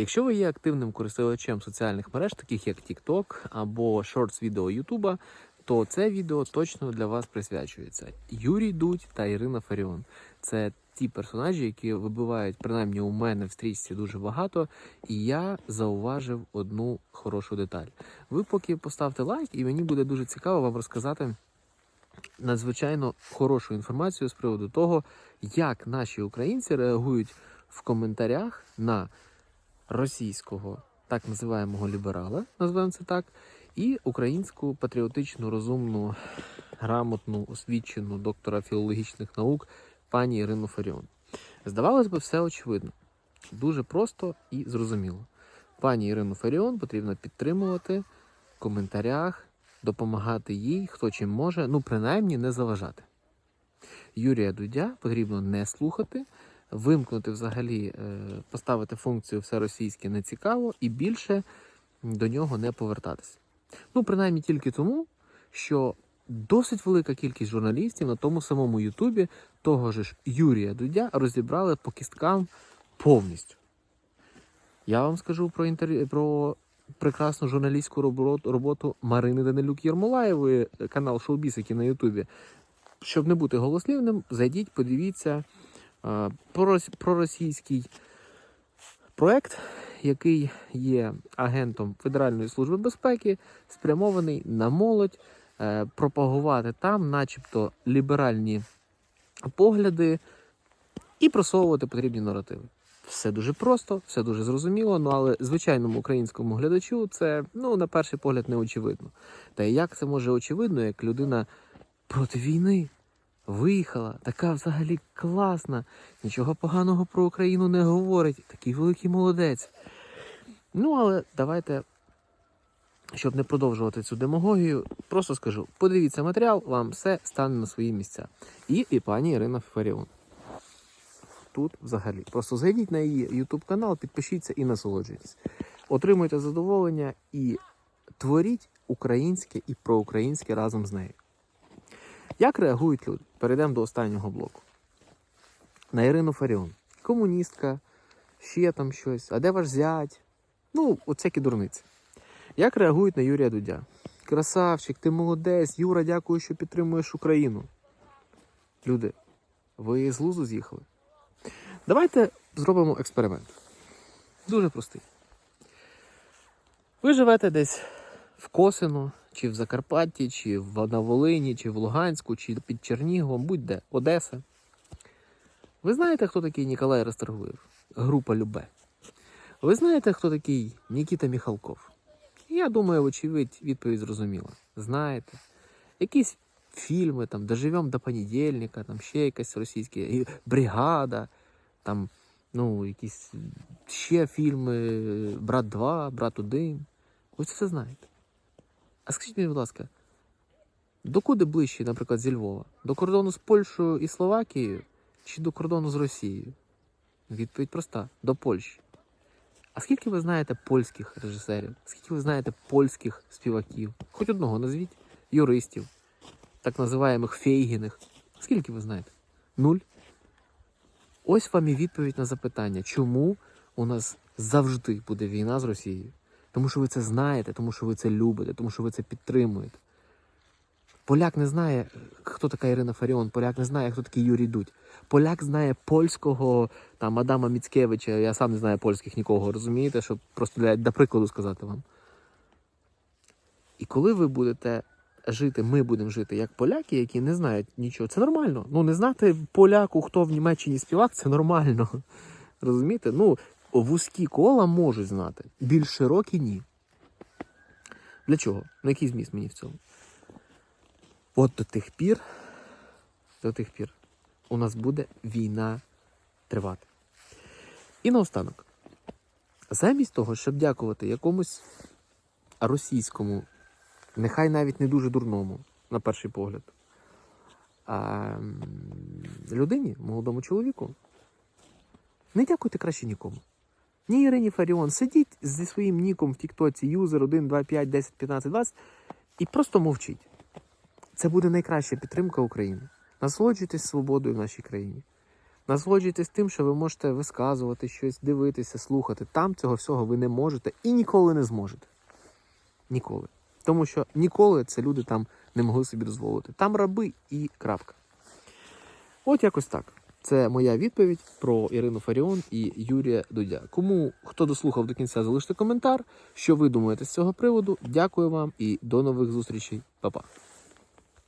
Якщо ви є активним користувачем соціальних мереж, таких як TikTok або Shorts відео YouTube, то це відео точно для вас присвячується. Юрій Дудь та Ірина Фаріон. Це ті персонажі, які вибивають принаймні у мене в стрічці дуже багато, і я зауважив одну хорошу деталь. Ви поки поставте лайк, і мені буде дуже цікаво вам розказати надзвичайно хорошу інформацію з приводу того, як наші українці реагують в коментарях на російського так називаємого ліберала, називаємо це так, і українську патріотичну, розумну, грамотну, освічену доктора філологічних наук пані Ірину Фаріон. Здавалось би, все очевидно, дуже просто і зрозуміло. Пані Ірину Фаріон потрібно підтримувати в коментарях, допомагати їй, хто чим може, ну принаймні не заважати. Юрія Дудя потрібно не слухати, вимкнути взагалі, е, поставити функцію все російське не цікаво і більше до нього не повертатися. Ну, принаймні тільки тому, що досить велика кількість журналістів на тому самому Ютубі того ж Юрія Дудя розібрали по кісткам повністю. Я вам скажу про інтер... про прекрасну журналістську роботу Марини Данилюк Єрмолаєвої, канал Шоубісики на Ютубі. Щоб не бути голослівним, зайдіть, подивіться проросійський проект, який є агентом Федеральної служби безпеки, спрямований на молодь, е, пропагувати там, начебто, ліберальні погляди і просовувати потрібні наративи. Все дуже просто, все дуже зрозуміло, ну але звичайному українському глядачу це ну на перший погляд не очевидно. Та як це може очевидно, як людина проти війни виїхала, така взагалі класна, нічого поганого про Україну не говорить, такий великий молодець. Ну але давайте, щоб не продовжувати цю демагогію, просто скажу: подивіться матеріал, вам все стане на свої місця. І, і пані Ірина Фаріон тут взагалі. Просто зайдіть на її YouTube канал, підпишіться і насолоджуйтесь. Отримуйте задоволення і творіть українське і проукраїнське разом з нею. Як реагують люди? Перейдемо до останнього блоку. На Ірину Фаріон. Комуністка, ще там щось. А де ваш зять? Ну, оцякі дурниці. Як реагують на Юрія Дудя? Красавчик, ти молодець, Юра, дякую, що підтримуєш Україну. Люди, ви з лузу з'їхали? Давайте зробимо експеримент. Дуже простий. Ви живете десь в Косино, чи в Закарпатті, чи в на Волині, чи в Луганську, чи під Черніговом, будь-де, Одеса. Ви знаєте, хто такий Ніколай Расторгуєв? Група Любе. Ви знаєте, хто такий Нікіта Міхалков? Я думаю, вочевидь, відповідь зрозуміла. Знаєте. Якісь фільми, там, «Доживем до понедільника, там ще якась російська бригада, там, ну, якісь ще фільми Брат 2, Брат 1. Ви це все знаєте. А скажіть мені, будь ласка, докуди ближче, наприклад, зі Львова? До кордону з Польщею і Словакією чи до кордону з Росією? Відповідь проста: до Польщі. А скільки ви знаєте польських режисерів? Скільки ви знаєте польських співаків? Хоч одного назвіть юристів, так називаємих фейгіних. Скільки ви знаєте? Нуль. Ось вам і відповідь на запитання, чому у нас завжди буде війна з Росією. Тому що ви це знаєте, тому що ви це любите, тому що ви це підтримуєте. Поляк не знає, хто така Ірина Фаріон, поляк не знає, хто такий Юрій Дудь. Поляк знає польського там Адама Міцкевича, я сам не знаю польських нікого, розумієте, щоб просто для, для прикладу сказати вам. І коли ви будете жити, ми будемо жити як поляки, які не знають нічого, це нормально. Ну, не знати поляку, хто в Німеччині співак, це нормально. Розумієте? Ну, вузькі кола можуть знати, більш широкі ні. Для чого? Ну, який зміст мені в цьому? От до тих пір, до тих пір у нас буде війна тривати. І наостанок, замість того, щоб дякувати якомусь російському, нехай навіть не дуже дурному, на перший погляд, а людині, молодому чоловіку, не дякуйте краще нікому. Ні Ірині Фаріон, сидіть зі своїм ніком в Тіктоці, юзер 1, 2, 5, 10, 15, 20 і просто мовчіть. Це буде найкраща підтримка України. Насолоджуйтесь свободою в нашій країні. Насолоджуйтесь тим, що ви можете висказувати щось, дивитися, слухати. Там цього всього ви не можете і ніколи не зможете. Ніколи. Тому що ніколи це люди там не могли собі дозволити. Там раби і крапка. От якось так. Це моя відповідь про Ірину Фаріон і Юрія Дудя. Кому хто дослухав до кінця, залиште коментар. Що ви думаєте з цього приводу? Дякую вам і до нових зустрічей. Па-па.